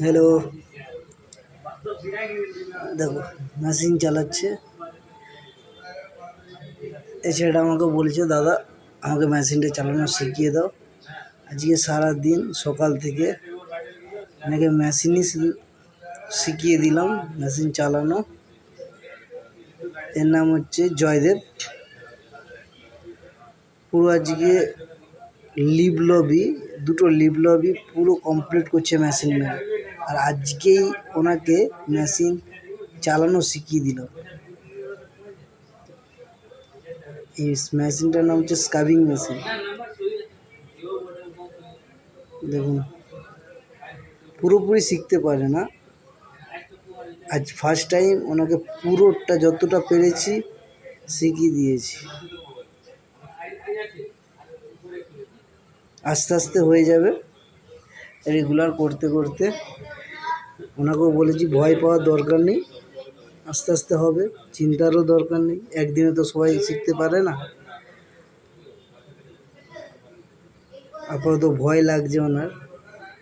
Hello. দেখো machine চালাচ্ছে। এছাড়া আমাকে বলেছে, দাদা, আমাকে মেশিনটা চালানো শিখিয়ে দাও। আজকে সারা দিন সকাল থেকে অনেকে মেশিনই শিখিয়ে দিলাম মেশিন চালানো। এর নাম হচ্ছে জয়দেব। পুরো আজকে লিভ লবি দুটো লিভ লবি পুরো কমপ্লিট করছে মেশিন মেরে আর আজকেই ওনাকে মেশিন চালানো শিখিয়ে দিল। এই মেশিনটার নাম হচ্ছে স্কাবিং মেশিন। দেখুন, পুরোপুরি শিখতে পারে না। আজ ফার্স্ট টাইম ওনাকে পুরোটা যতটা পেরেছি শিখিয়ে দিয়েছি। আস্তে আস্তে হয়ে যাবে। রেগুলার করতে করতে ওনাকেও বলেছি ভয় পাওয়ার দরকার নেই, আস্তে আস্তে হবে, চিন্তারও দরকার নেই, একদিনে তো সবাই শিখতে পারে না। আপাতত ভয় লাগছে ওনার,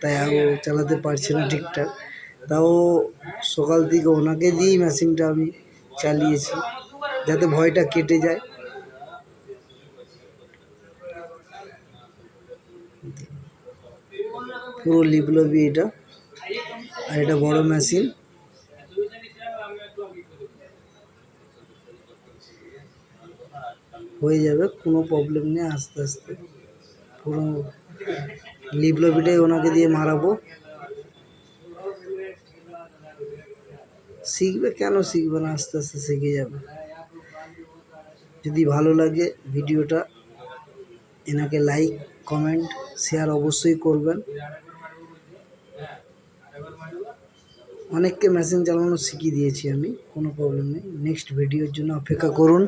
তাই ও চালাতে পারছে না ঠিকঠাক। তাও সকাল থেকে ওনাকে দিয়েই মেশিনটা আমি চালিয়েছি, যাতে ভয়টা কেটে যায়। পুরো লিপলবি এটা। আর এটা বড় মেশিন হয়ে যাবে, কোনো প্রবলেম নেই আস্তে আস্তে। পুরো লিপলবিটাই ওনাকে দিয়ে মারাবো। শিখবে, কেন শিখবে না? আস্তে আস্তে শিখে যাবে। যদি ভালো লাগে ভিডিওটা, এনাকে লাইক কমেন্ট শেয়ার অবশ্যই করবেন। অনেককে মেশিন চালানো শিখিয়ে দিয়েছি আমি, কোনো প্রবলেম নেই। নেক্সট ভিডিওর জন্য অপেক্ষা করুন।